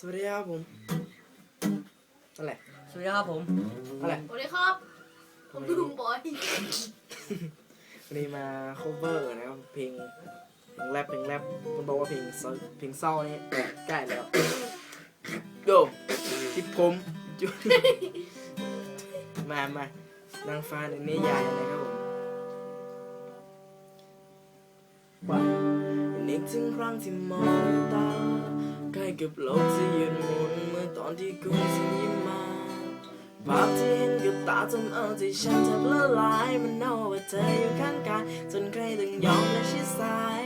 สวัสดีครับผมอะไรสวัสดีครับผมอะไรสวัสดีครับ ผมลุงบอยวันนี้มา cover นะครับเพลงเพลงแรปเพลงแรปมันบอกว่าเพลงเศร้าเพลงเศร้านี่ใกล้แล้วโดที่ผมจุดมามานางฟ้าในนิยายนะครับผมว่านึกถึงครั้งที่มองตา ใกล้กับโลกที่หยุดหมุนเมื่อตอนที่คุณส่งยิ้มมาภาพที่เห็นกับตาทำเอาใจฉันแทบละลายมันเอาว่าเธออยู่ข้างกายจนใครต้องยอมและชิดซ้าย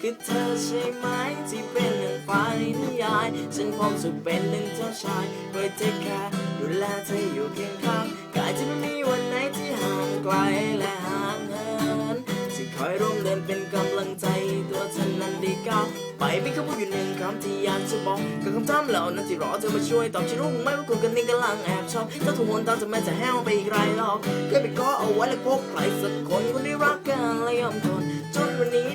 คือเธอใช่ไหมที่เป็นหนึ่งฟ้าในนิยาย ฉันพร้อมจะเป็นหนึ่งเจ้าชายไว้เทคแคร์ดูแลเธออยู่เคียงข้างกายจะไม่มีวันไหนที่ห่างไกลและห่างเหิน ก้าวไปไม่คำพูดอยู่หนึ่งคำที่อยากจะบอกกับคำถามเหล่านั้นที่รอเธอมาช่วยตอบฉันรู้ไหมว่าคุณกันนี่กำลังแอบชอบถ้าทุกคนตามจะแม้จะแห้วไปอีกไรหรอกเคยไปขอเอาไว้แล้วพบใครสักคนคนที่รักกันแล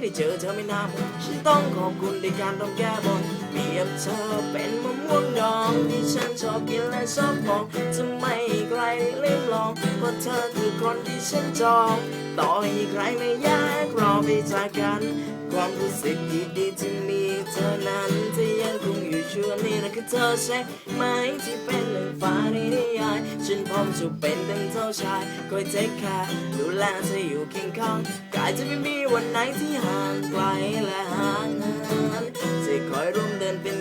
ได้เจอเธอไม่นานฉันต้องขอบคุณในการต้องแก้บนเปรียบเธอเป็นมะม่วงดองที่ฉันชอบกินและชอบมองจะไม่ให้ใครลิ้มลองเพราะเธอคือคนที่ฉันจอง ต่อให้ใครไม่แยากรอไปจากกัน ความรู้สึกดีๆที่มีเธอนั้นจะยังคงอยู่ ชั่วนี่นะคือเธอใช่ไหมที่เป็นหนึ่งฟ้าในนิยายฉันพร้อมจะเป็นดังเจ้าชายคอยเทคแคร์ดูแลเธออยู่เคียงข้างกายจะไม่มีวันไหนที่ห่างไกลและห่างเหินจะคอยร่วมเดินเป็น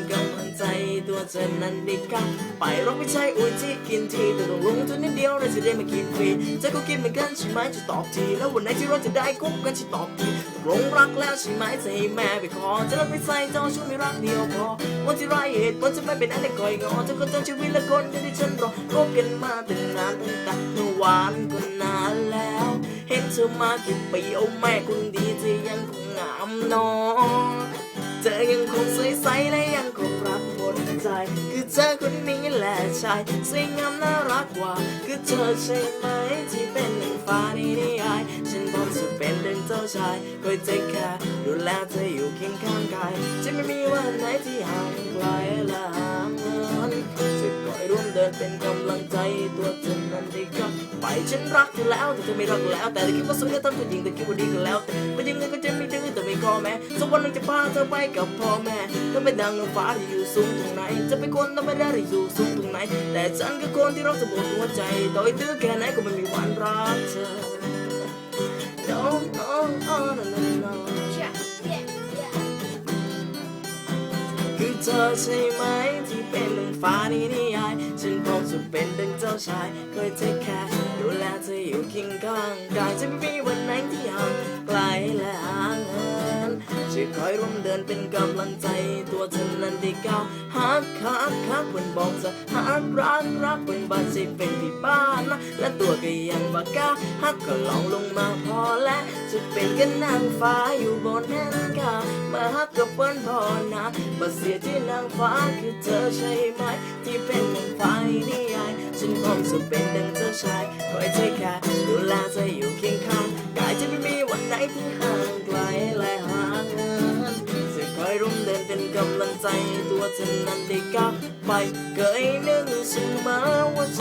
กำลังใจตัวเธอนั้นได้ก้าไปรักไม่ใช่อุ่นที่กินทีแต่ต้องลงทุนนิดเดียวเราจะได้มากินฟรีเธอก็กินเหมือนกันใช่ไหมจะตอบที แล้ววันไหนที่เราจะได้คบกันจะตอบทีตกลงรักแล้วใช่ไหมจะให้แม่ไปขอจะรักไม่ใส่เจ้าช่วยไม่รักเดียวพอวันที่ไรเหตุผลจะไม่เป็นอันใดคอยงอเธอก็ต้องชีวิตละคนที่ฉันรอคบกันมาตั้งนานตั้งแต่เมื่อวานก็นานแล้ว เห็นเธอมากี่ปีโอ้แม่คนดีเธอยังคงงามนอเชายสวยงามน่ารักกว่า คือเธอใช่ไหมที่เป็นหนึ่งฟ้าในนิยาย ฉันพร้อมจะเป็นดังเจ้าชายคอยเทคแคร์ดูแลเธออยู่เคียงข้างกาย จะไม่มีวันไหนที่ห่างไกลและห่างเหินจะคอยร่วมเดินเป็นกำลังใจตัวเธอนั้นได้กลับไปฉันรักเธอแล้วแต่เธอไม่รักแล้ว แต่เธอคิดว่าสวยก็ทำตัวจริงแต่คิดว่าดีก็แล้วแต่ไม่ยังไงก็จะ ไม่อแม่ข้สักวันหนึงจะพาเธอไปกับพ่อแม่เธอเป็นดังฟ้าที่อยู่สูงตรงไหน จะเป็นคนธรรมดาที่อยู่สูงตรงไหน แต่ฉันคือคนที่รักเธอหมดหัวใจต่อให้ตื้อแค่ไหนก็ไม่มีวันรักเธอ No, no, no, no, no, no. คือเธอใช่ไหมที่เป็นหนึ่งฟ้าในนิยายฉันพร้อมจะเป็นดังเจ้าชายคอยเทคแคร์ดูแลเธออยู่เคียงข้างกายจะไม่มีวันไหนที่ห่างไกลและห่าง เหินจะคอยร่วมเดินเป็นกำลังใจ ตัวเธอนั้นได้ก้าวหักหักหักเป็นบอกจะหักรักรักเป็นบ้าดเจ็บเป็นที่บ้านนะและตัวก็ยังบากล้าหักก็ลองลงมาพอและจะเป็นกันนางฟ้าอยู่บนแผ่นกามาหักกับเปิ้นพอนะบาเสียที่นางฟ้าคือเธอใช่ไหม ที่เป็นนางฟ้าในนิยายฉันคงจะเป็นดังเจ้าชายคอยเทคแคร์ดูแลเธออยู่เคียงข้างกายจะไม่มีวันไหนที่หา ใจตัวเธอนั้นได้ก้าวไปเคยนึกเสมอว่าใจ